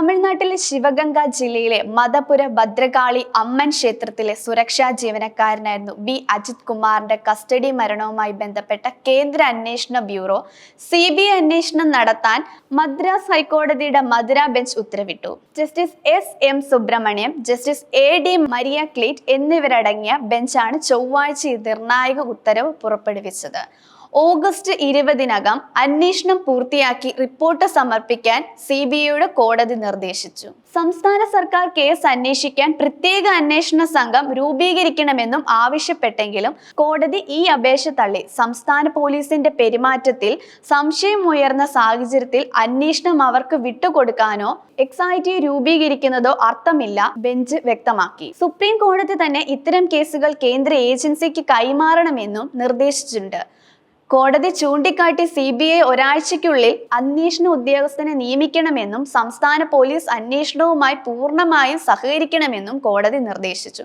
തമിഴ്നാട്ടിലെ ശിവഗംഗ ജില്ലയിലെ മതപുര ഭദ്രകാളി അമ്മൻ ക്ഷേത്രത്തിലെ സുരക്ഷാ ജീവനക്കാരനായിരുന്നു ബി. അജിത് കുമാറിന്റെ കസ്റ്റഡി മരണവുമായി ബന്ധപ്പെട്ട കേന്ദ്ര അന്വേഷണ ബ്യൂറോ സി ബി ഐ അന്വേഷണം നടത്താൻ മദ്രാസ് ഹൈക്കോടതിയുടെ മധുര ബെഞ്ച് ഉത്തരവിട്ടു. Justice S. M. Subramaniam justice A. D. Maria Clete എന്നിവരടങ്ങിയ ബെഞ്ചാണ് ചൊവ്വാഴ്ച ഈ നിർണായക ഉത്തരവ് പുറപ്പെടുവിച്ചത്. ഓഗസ്റ്റ് ഇരുപതിനകം അന്വേഷണം പൂർത്തിയാക്കി റിപ്പോർട്ട് സമർപ്പിക്കാൻ സി ബി ഐയുടെ കോടതി നിർദ്ദേശിച്ചു. സംസ്ഥാന സർക്കാർ കേസ് അന്വേഷിക്കാൻ പ്രത്യേക അന്വേഷണ സംഘം രൂപീകരിക്കണമെന്നും ആവശ്യപ്പെട്ടെങ്കിലും കോടതി ഈ അപേക്ഷ തള്ളി. സംസ്ഥാന പോലീസിന്റെ പെരുമാറ്റത്തിൽ സംശയമുയർന്ന സാഹചര്യത്തിൽ അന്വേഷണം അവർക്ക് വിട്ടുകൊടുക്കാനോ എക്സൈറ്റി രൂപീകരിക്കുന്നതോ അർത്ഥമില്ല ബെഞ്ച് വ്യക്തമാക്കി. സുപ്രീം കോടതി തന്നെ ഇത്തരം കേസുകൾ കേന്ദ്ര ഏജൻസിക്ക് കൈമാറണമെന്നും നിർദ്ദേശിച്ചിട്ടുണ്ട്. കോടതി ചൂണ്ടിക്കാട്ടി സി ബി ഐ ഒരാഴ്ചയ്ക്കുള്ളിൽ അന്വേഷണ ഉദ്യോഗസ്ഥനെ നിയമിക്കണമെന്നും സംസ്ഥാന പോലീസ് അന്വേഷണവുമായി പൂർണമായും സഹകരിക്കണമെന്നും കോടതി നിർദ്ദേശിച്ചു.